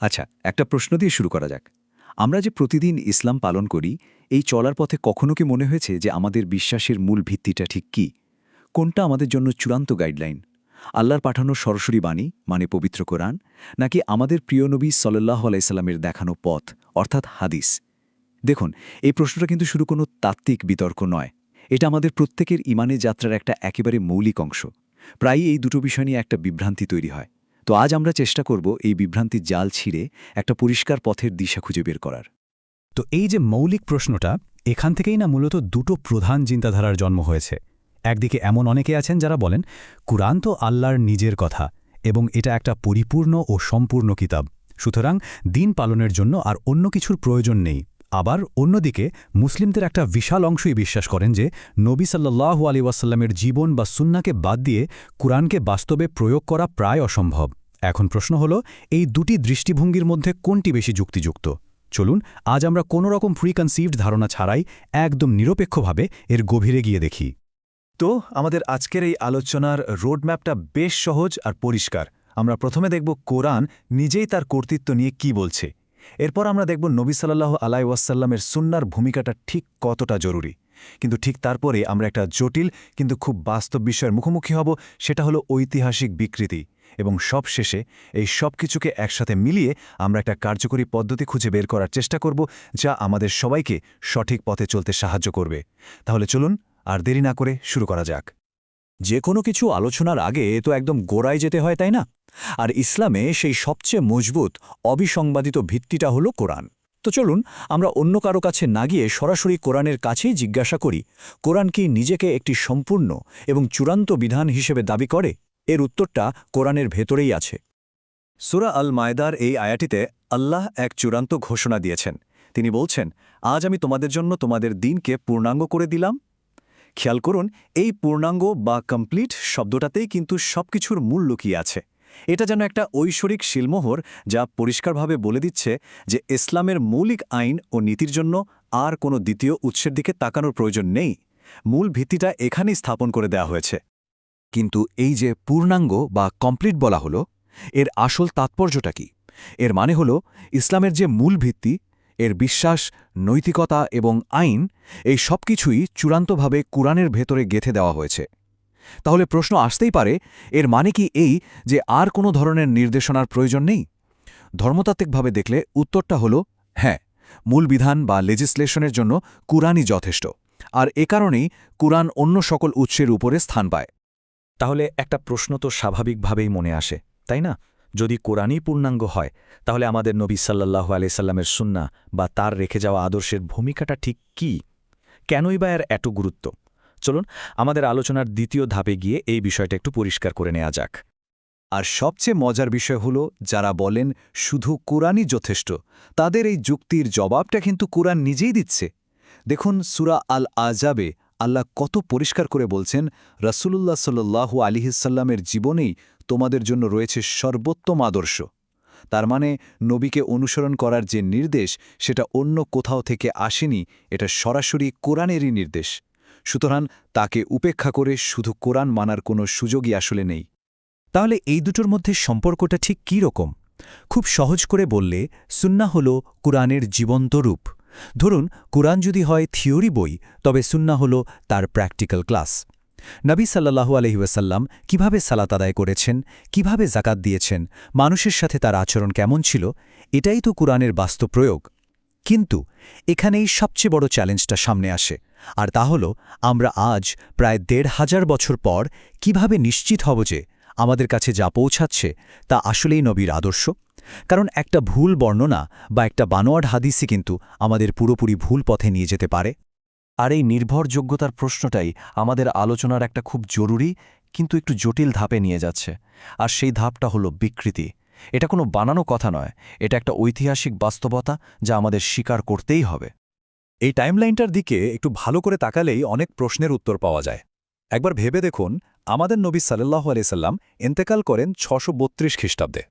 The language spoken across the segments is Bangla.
আচ্ছা একটা প্রশ্ন দিয়ে শুরু করা যাক। আমরা যে প্রতিদিন ইসলাম পালন করি, এই চলার পথে কখনো কি মনে হয়েছে যে আমাদের বিশ্বাসের মূল ভিত্তিটা ঠিক কি? কোনটা আমাদের জন্য চূড়ান্ত গাইডলাইন? আল্লাহর পাঠানো সরাসরি বাণী মানে পবিত্র কোরআন, নাকি আমাদের প্রিয় নবী সল্লাহ আলাইসাল্লামের দেখানো পথ, অর্থাৎ হাদিস? দেখুন, এই প্রশ্নটা কিন্তু শুরু কোনো তাত্ত্বিক বিতর্ক নয়। এটা আমাদের প্রত্যেকের ইমানের যাত্রার একটা একেবারে মৌলিক অংশ। প্রায়ই এই দুটো বিষয় নিয়ে একটা বিভ্রান্তি তৈরি হয়। তো আজ আমরা চেষ্টা করব এই বিভ্রান্তির জাল ছিঁড়ে একটা পরিষ্কার পথের দিশা খুঁজে বের করার। তো এই যে মৌলিক প্রশ্নটা, এখান থেকেই না মূলত দুটো প্রধান চিন্তাধারার জন্ম হয়েছে। একদিকে এমন অনেকে আছেন যারা বলেন, কুরআন তো আল্লাহর নিজের কথা এবং এটা একটা পরিপূর্ণ ও সম্পূর্ণ কিতাব। সুতরাং দিন পালনের জন্য আর অন্য কিছুর প্রয়োজন নেই। আবার অন্যদিকে মুসলিমদের একটা বিশাল অংশই বিশ্বাস করেন যে নবী সাল্লাহু আলী ওয়াসাল্লামের জীবন বা সুন্নাকে বাদ দিয়ে কুরআনকে বাস্তবে প্রয়োগ করা প্রায় অসম্ভব। এখন প্রশ্ন হল, এই দুটি দৃষ্টিভঙ্গির মধ্যে কোনটি বেশি যুক্তিযুক্ত? চলুন, আজ আমরা কোনো রকম প্রিকনসিভড ধারণা ছাড়াই একদম নিরপেক্ষভাবে এর গভীরে গিয়ে দেখি। তো, আমাদের আজকের এই আলোচনার রোডম্যাপটা বেশ সহজ আর পরিষ্কার। আমরা প্রথমে দেখব কোরআন নিজেই তার কর্তৃত্ব নিয়ে কি বলছে। এরপর আমরা দেখব নবী সাল্লাহ আলাই ওয়াসাল্লামের সুন্নার ভূমিকাটা ঠিক কতটা জরুরি। কিন্তু ঠিক তারপরে আমরা একটা জটিল কিন্তু খুব বাস্তব বিষয়ের মুখোমুখি হব, সেটা হলো ঐতিহাসিক বিকৃতি। এবং সব শেষে এই সব কিছুকে একসাথে মিলিয়ে আমরা একটা কার্যকরী পদ্ধতি খুঁজে বের করার চেষ্টা করব, যা আমাদের সবাইকে সঠিক পথে চলতে সাহায্য করবে। তাহলে চলুন আর দেরি না করে শুরু করা যাক। যে কোনো কিছু আলোচনার আগে তো একদম গোড়ায় যেতে হয়, তাই না? আর ইসলামে সেই সবচেয়ে মজবুত, অবিসংবাদিত ভিত্তিটা হলো কোরআন। তো চলুন, আমরা অন্য কারও কাছে না গিয়ে সরাসরি কোরআনের কাছেই জিজ্ঞাসা করি, কোরআন কি নিজেকে একটি সম্পূর্ণ এবং চূড়ান্ত বিধান হিসেবে দাবি করে? এর উত্তরটা কোরআনের ভেতরেই আছে। সুরা আল মায়দার এই আয়াটিতে আল্লাহ এক চূড়ান্ত ঘোষণা দিয়েছেন। তিনি বলছেন, আজ আমি তোমাদের জন্য তোমাদের দিনকে পূর্ণাঙ্গ করে দিলাম। খেয়াল করুন, এই পূর্ণাঙ্গ বা কমপ্লিট শব্দটাতেই কিন্তু সবকিছুর মূল লুকিয়ে আছে। এটা যেন একটা ঐশ্বরিক শিলমোহর যা পরিষ্কারভাবে বলে দিচ্ছে যে ইসলামের মৌলিক আইন ও নীতির জন্য আর কোনো দ্বিতীয় উৎসের দিকে তাকানোর প্রয়োজন নেই। মূল ভিত্তিটা এখানেই স্থাপন করে দেয়া হয়েছে। কিন্তু এই যে পূর্ণাঙ্গ বা কমপ্লিট বলা হলো, এর আসল তাৎপর্যটা কি? এর মানে হল, ইসলামের যে মূল ভিত্তি, এর বিশ্বাস, নৈতিকতা এবং আইন, এই সব কিছুই চূড়ান্তভাবে কুরআনের ভেতরে গেথে দেওয়া হয়েছে। তাহলে প্রশ্ন আসতেই পারে, এর মানে কি এই যে আর কোনো ধরনের নির্দেশনার প্রয়োজন নেই? ধর্মতাত্ত্বিকভাবে দেখলে উত্তরটা হল হ্যাঁ মূল বিধান বা লেজিসলেশনের জন্য কুরআনই যথেষ্ট, আর এ কারণেই কুরআন অন্য সকল উৎসের উপরে স্থান পায়। তাহলে একটা প্রশ্ন তো স্বাভাবিকভাবেই মনে আসে, তাই না? যদি কোরআনই পূর্ণাঙ্গ হয়, তাহলে আমাদের নবী সাল্লাহু আলাইসাল্লামের সুন্না বা তার রেখে যাওয়া আদর্শের ভূমিকাটা ঠিক কি? কেনই বা এর এত গুরুত্ব? চলুন, আমাদের আলোচনার দ্বিতীয় ধাপে গিয়ে এই বিষয়টা একটু পরিষ্কার করে নেওয়া যাক। আর সবচেয়ে মজার বিষয় হল, যারা বলেন শুধু কোরআনই যথেষ্ট, তাদের এই যুক্তির জবাবটা কিন্তু কোরআন নিজেই দিচ্ছে। দেখুন, সুরা আল আজাবে আল্লাহ কত পরিষ্কার করে বলছেন, রাসূলুল্লাহ সাল্লু আলিহিসাল্লামের জীবনেই তোমাদের জন্য রয়েছে সর্বোত্তম আদর্শ। তার মানে নবীকে অনুসরণ করার যে নির্দেশ, সেটা অন্য কোথাও থেকে আসেনি, এটা সরাসরি কোরআনেরই নির্দেশ। সুতরাং তাকে উপেক্ষা করে শুধু কোরআন মানার কোনো সুযোগই আসলে নেই। তাহলে এই দুটোর মধ্যে সম্পর্কটা ঠিক কী রকম? খুব সহজ করে বললে সুন্না হল কুরআনের জীবন্ত রূপ। ধরুন, কুরআন যদি হয় থিওরি বই, তবে সুন্না হল তার প্র্যাকটিক্যাল ক্লাস। নবী সাল্লাহু আলহিউসাল্লাম কীভাবে সালাত আদায় করেছেন, কীভাবে জাকাত দিয়েছেন, মানুষের সাথে তার আচরণ কেমন ছিল, এটাই তো কুরআনের বাস্তব প্রয়োগ। কিন্তু এখানেই সবচেয়ে বড় চ্যালেঞ্জটা সামনে আসে। আর তা হল, আমরা আজ প্রায় দেড় হাজার বছর পর কীভাবে নিশ্চিত হব যে আমাদের কাছে যা পৌঁছাচ্ছে তা আসলেই নবীর আদর্শ? কারণ একটা ভুল বর্ণনা বা একটা বানোয়ার হাদিসই কিন্তু আমাদের পুরোপুরি ভুল পথে নিয়ে যেতে পারে। আর এই নির্ভরযোগ্যতার প্রশ্নটাই আমাদের আলোচনার একটা খুব জরুরি কিন্তু একটু জটিল ধাপে নিয়ে যাচ্ছে। আর সেই ধাপটা হলো বিকৃতি। এটা কোনো বানানো কথা নয়, এটা একটা ঐতিহাসিক বাস্তবতা যা আমাদের স্বীকার করতেই হবে। এই টাইমলাইনটার দিকে একটু ভালো করে তাকালেই অনেক প্রশ্নের উত্তর পাওয়া যায়। একবার ভেবে দেখুন, আমাদের নবী সাল্লাহ আলাইসাল্লাম এন্তেকাল করেন ছশো বত্রিশ খ্রিস্টাব্দে।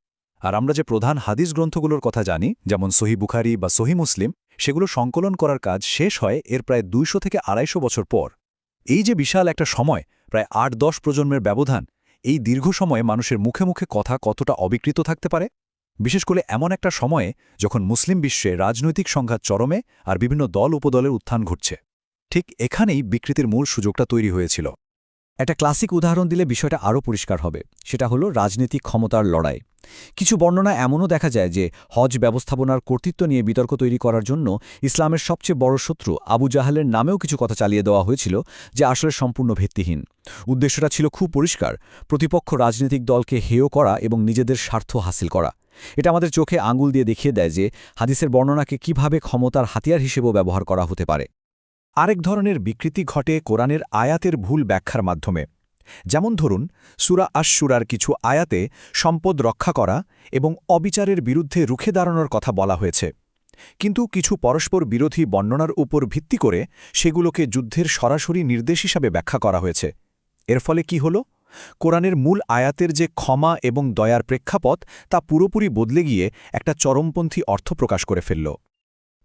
আর আমরা যে প্রধান হাদিস গ্রন্থগুলোর কথা জানি, যেমন সহি বুখারি বা সহি মুসলিম, সেগুলো সংকলন করার কাজ শেষ হয় এর প্রায় দুইশো থেকে আড়াইশো বছর পর। এই যে বিশাল একটা সময়, প্রায় আট দশ প্রজন্মের ব্যবধান, এই দীর্ঘ সময়ে মানুষের মুখে মুখে কথা কতটা অবিকৃত থাকতে পারে? বিশেষ করে এমন একটা সময়ে যখন মুসলিম বিশ্বে রাজনৈতিক সংঘাত চরমে আর বিভিন্ন দল উপদলের উত্থান ঘটছে। ঠিক এখানেই বিকৃতির মূল সুযোগটা তৈরি হয়েছিল। একটা ক্লাসিক উদাহরণ দিলে বিষয়টা আরও পরিষ্কার হবে। সেটা হলো রাজনৈতিক ক্ষমতার লড়াই। কিছু বর্ণনা এমনও দেখা যায় যে হজ ব্যবস্থাপনার কর্তৃত্ব নিয়ে বিতর্ক তৈরি করার জন্য ইসলামের সবচেয়ে বড় শত্রু আবু জাহালের নামেও কিছু কথা চালিয়ে দেওয়া হয়েছিল যে আসলে সম্পূর্ণ ভিত্তিহীন। উদ্দেশ্যটা ছিল খুব পরিষ্কার। প্রতিপক্ষ রাজনৈতিক দলকে হেয় করা এবং নিজেদের স্বার্থ হাসিল করা। এটা আমাদের চোখে আঙুল দিয়ে দেখিয়ে দেয় যে হাদিসের বর্ণনাকে কীভাবে ক্ষমতার হাতিয়ার হিসেবেও ব্যবহার করা হতে পারে। আরেক ধরনের বিকৃতি ঘটে কোরআনের আয়াতের ভুল ব্যাখ্যার মাধ্যমে। যেমন ধরুন, সুরা আশশুরার কিছু আয়াতে সম্পদ রক্ষা করা এবং অবিচারের বিরুদ্ধে রুখে দাঁড়ানোর কথা বলা হয়েছে। কিন্তু কিছু পরস্পর বিরোধী বর্ণনার উপর ভিত্তি করে সেগুলোকে যুদ্ধের সরাসরি নির্দেশ হিসাবে ব্যাখ্যা করা হয়েছে। এর ফলে কি হল? কোরআনের মূল আয়াতের যে ক্ষমা এবং দয়ার প্রেক্ষাপট, তা পুরোপুরি বদলে গিয়ে একটা চরমপন্থী অর্থ প্রকাশ করে ফেলল।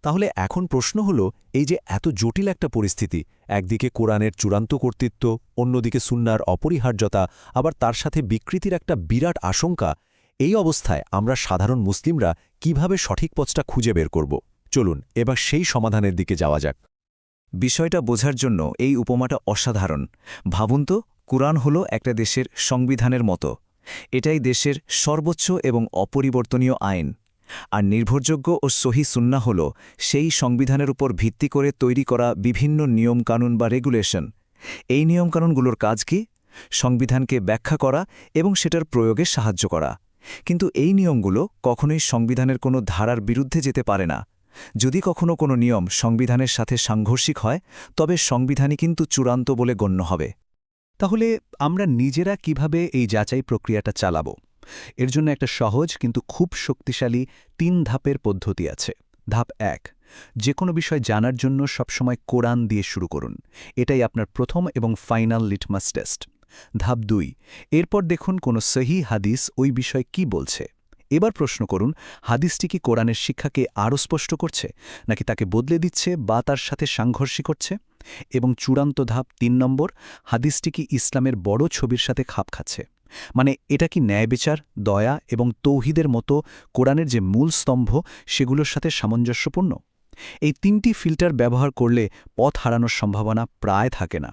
তাহলে এখন প্রশ্ন হল, এই যে এত জটিল একটা পরিস্থিতি, একদিকে কোরআনের চূড়ান্ত কর্তৃত্ব, অন্যদিকে সুন্নার অপরিহার্যতা, আবার তার সাথে বিকৃতির একটা বিরাট আশঙ্কা, এই অবস্থায় আমরা সাধারণ মুসলিমরা কীভাবে সঠিক পথটা খুঁজে বের করব? চলুন, এবার সেই সমাধানের দিকে যাওয়া যাক। বিষয়টা বোঝার জন্য এই উপমাটা অসাধারণ। ভাবুন তো কুরআন হল একটা দেশের সংবিধানের মতো। এটাই দেশের সর্বোচ্চ এবং অপরিবর্তনীয় আইন। আর নির্ভরযোগ্য ও সহি সুন্না হল সেই সংবিধানের উপর ভিত্তি করে তৈরি করা বিভিন্ন নিয়মকানুন বা রেগুলেশন। এই নিয়মকানুনগুলোর কাজ কি? সংবিধানকে ব্যাখ্যা করা এবং সেটার প্রয়োগে সাহায্য করা। কিন্তু এই নিয়মগুলো কখনোই সংবিধানের কোনো ধারার বিরুদ্ধে যেতে পারে না। যদি কখনো কোনো নিয়ম সংবিধানের সাথে সাংঘর্ষিক হয়, তবে সংবিধানই কিন্তু চূড়ান্ত বলে গণ্য হবে। তাহলে আমরা নিজেরা কীভাবে এই যাচাই প্রক্রিয়াটা চালাব? এর জন্য একটা সহজ কিন্তু খুব শক্তিশালী তিন ধাপের পদ্ধতি আছে। ধাপ এক যে কোনো বিষয় জানার জন্য সবসময় কোরআন দিয়ে শুরু করুন। এটাই আপনার প্রথম এবং ফাইনাল লিটমাস টেস্ট। ধাপ দুই, এরপর দেখুন কোনো সহি হাদিস ওই বিষয় কি বলছে। এবার প্রশ্ন করুন, হাদিসটি কি কোরআনের শিক্ষাকে আরও স্পষ্ট করছে? নাকি তাকে বদলে দিচ্ছে বা তার সাথে সাংঘর্ষিক করছে? এবং চূড়ান্ত ধাপ তিন নম্বর, হাদিসটি কি ইসলামের বড় ছবির সাথে খাপ খাচ্ছে? মানে এটা কি ন্যায়বিচার দয়া এবং তৌহিদের মতো কোরআনের যে মূল স্তম্ভ সেগুলোর সাথে সামঞ্জস্যপূর্ণ? এই তিনটি ফিল্টার ব্যবহার করলে পথ হারানোর সম্ভাবনা প্রায় থাকে না।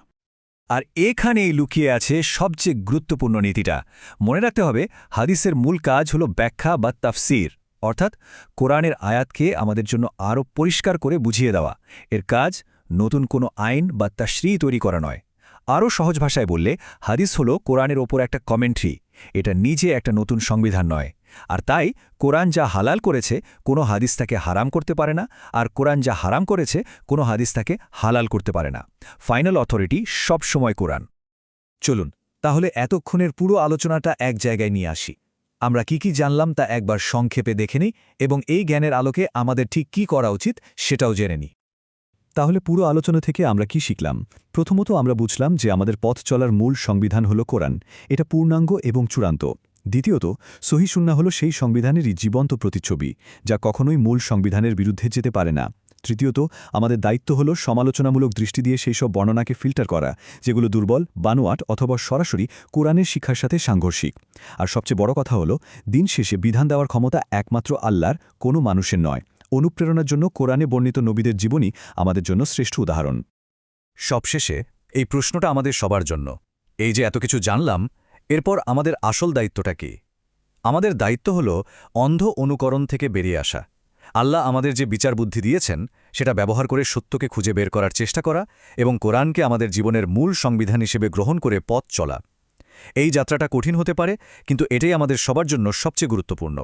আর এখানেই লুকিয়ে আছে সবচেয়ে গুরুত্বপূর্ণ নীতিটা। মনে রাখতে হবে, হাদিসের মূল কাজ হল ব্যাখ্যা বা তাফসির, অর্থাৎ কোরআনের আয়াতকে আমাদের জন্য আরও পরিষ্কার করে বুঝিয়ে দেওয়া। এর কাজ নতুন কোনো আইন বা তাশ্রী তৈরি করা নয়। আরও সহজ ভাষায় বললে, হাদিস হল কোরআনের ওপর একটা কমেন্ট্রি। এটা নিজে একটা নতুন সংবিধান নয়। আর তাই, কোরআন যা হালাল করেছে, কোনো হাদিস তাকে হারাম করতে পারে না, আর কোরআন যা হারাম করেছে, কোনো হাদিস তাকে হালাল করতে পারে না। ফাইনাল অথরিটি সবসময় কোরআন। চলুন, তাহলে এতক্ষণের পুরো আলোচনাটা এক জায়গায় নিয়ে আসি। আমরা কি কি জানলাম তা একবার সংক্ষেপে দেখে নিই, এবং এই জ্ঞানের আলোকে আমাদের ঠিক কি করা উচিত সেটাও জেনে নিই। তাহলে পুরো আলোচনা থেকে আমরা কি শিখলাম? প্রথমত আমরা বুঝলাম যে আমাদের পথ চলার মূল সংবিধান হল কোরআন। এটা পূর্ণাঙ্গ এবং চূড়ান্ত। দ্বিতীয়ত সহিশুন্না হল সেই সংবিধানেরই জীবন্ত প্রতিচ্ছবি, যা কখনোই মূল সংবিধানের বিরুদ্ধে যেতে পারে না। তৃতীয়ত, আমাদের দায়িত্ব হল সমালোচনামূলক দৃষ্টি দিয়ে সেই সব বর্ণনাকে ফিল্টার করা, যেগুলো দুর্বল, বানোয়াট অথবা সরাসরি কোরআনের শিক্ষার সাথে সাংঘর্ষিক। আর সবচেয়ে বড় কথা হল, দিন শেষে বিধান দেওয়ার ক্ষমতা একমাত্র আল্লাহর, কোনো মানুষের নয়। অনুপ্রেরণার জন্য কোরআনে বর্ণিত নবীদের জীবনী আমাদের জন্য শ্রেষ্ঠ উদাহরণ। সবশেষে এই প্রশ্নটা আমাদের সবার জন্য। এই যে এত কিছু জানলাম, এরপর আমাদের আসল দায়িত্বটা কি? আমাদের দায়িত্ব হল অন্ধ অনুকরণ থেকে বেরিয়ে আসা। আল্লাহ আমাদের যে বিচার বুদ্ধি দিয়েছেন, সেটা ব্যবহার করে সত্যকে খুঁজে বের করার চেষ্টা করা এবং কোরআনকে আমাদের জীবনের মূল সংবিধান হিসেবে গ্রহণ করে পথ চলা। এই যাত্রাটা কঠিন হতে পারে, কিন্তু এটাই আমাদের সবার জন্য সবচেয়ে গুরুত্বপূর্ণ।